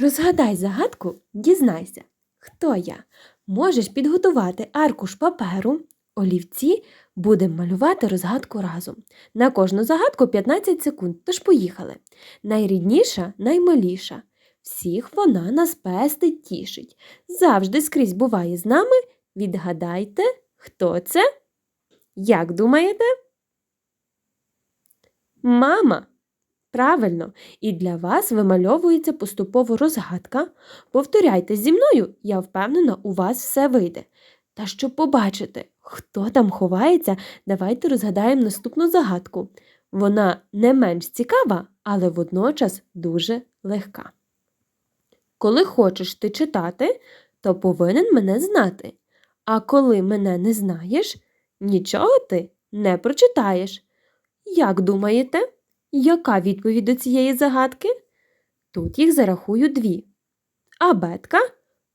Розгадай загадку, дізнайся, хто я. Можеш підготувати аркуш паперу, олівці, будемо малювати розгадку разом. На кожну загадку 15 секунд, тож поїхали. Найрідніша, наймаліша. Всіх вона нас пестить, тішить. Завжди скрізь буває з нами. Відгадайте, хто це? Як думаєте? Мама. Правильно, і для вас вимальовується поступово розгадка. Повторяйте зі мною, я впевнена, у вас все вийде. Та щоб побачити, хто там ховається, давайте розгадаємо наступну загадку. Вона не менш цікава, але водночас дуже легка. Коли хочеш ти читати, то повинен мене знати. А коли мене не знаєш, нічого ти не прочитаєш. Як думаєте? Яка відповідь до цієї загадки? Тут їх зарахую дві: абетка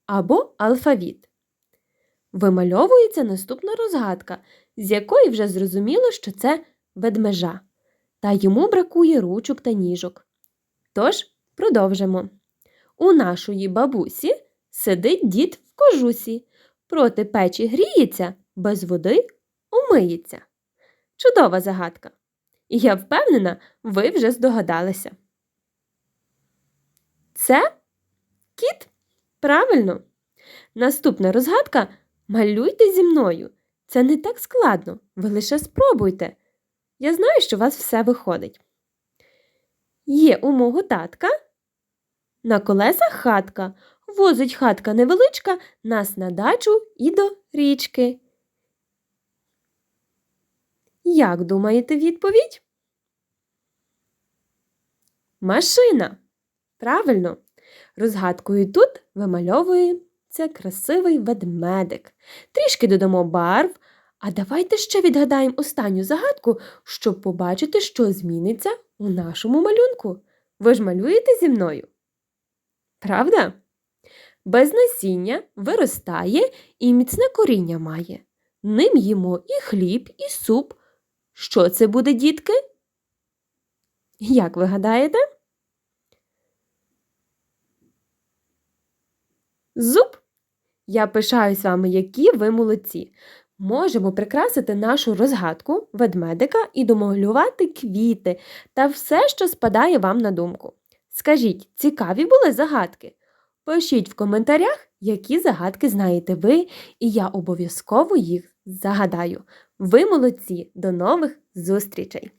або алфавіт. Вимальовується наступна розгадка, з якої вже зрозуміло, що це ведмежа, та йому бракує ручок та ніжок. Тож, продовжимо. У нашої бабусі сидить дід в кожусі, проти печі гріється, без води умиється. Чудова загадка! І я впевнена, ви вже здогадалися. Це кіт? Правильно. Наступна розгадка малюйте зі мною. Це не так складно. Ви лише спробуйте. Я знаю, що у вас все виходить. Є у мого татка на колесах хатка. Возить хатка невеличка нас на дачу і до річки. Як думаєте відповідь? Машина. Правильно. Розгадкою тут вимальовується красивий ведмедик. Трішки додамо барв. А давайте ще відгадаємо останню загадку, щоб побачити, що зміниться у нашому малюнку. Ви ж малюєте зі мною? Правда? Без насіння виростає і міцне коріння має. Ним їмо і хліб, і суп. Що це буде, дітки? Як ви гадаєте? Зуб. Я пишаюсь вами, які ви молодці. Можемо прикрасити нашу розгадку ведмедика і домалювати квіти та все, що спадає вам на думку. Скажіть, цікаві були загадки? Пишіть в коментарях, які загадки знаєте ви, і я обов'язково їх загадаю. Ви молодці! До нових зустрічей!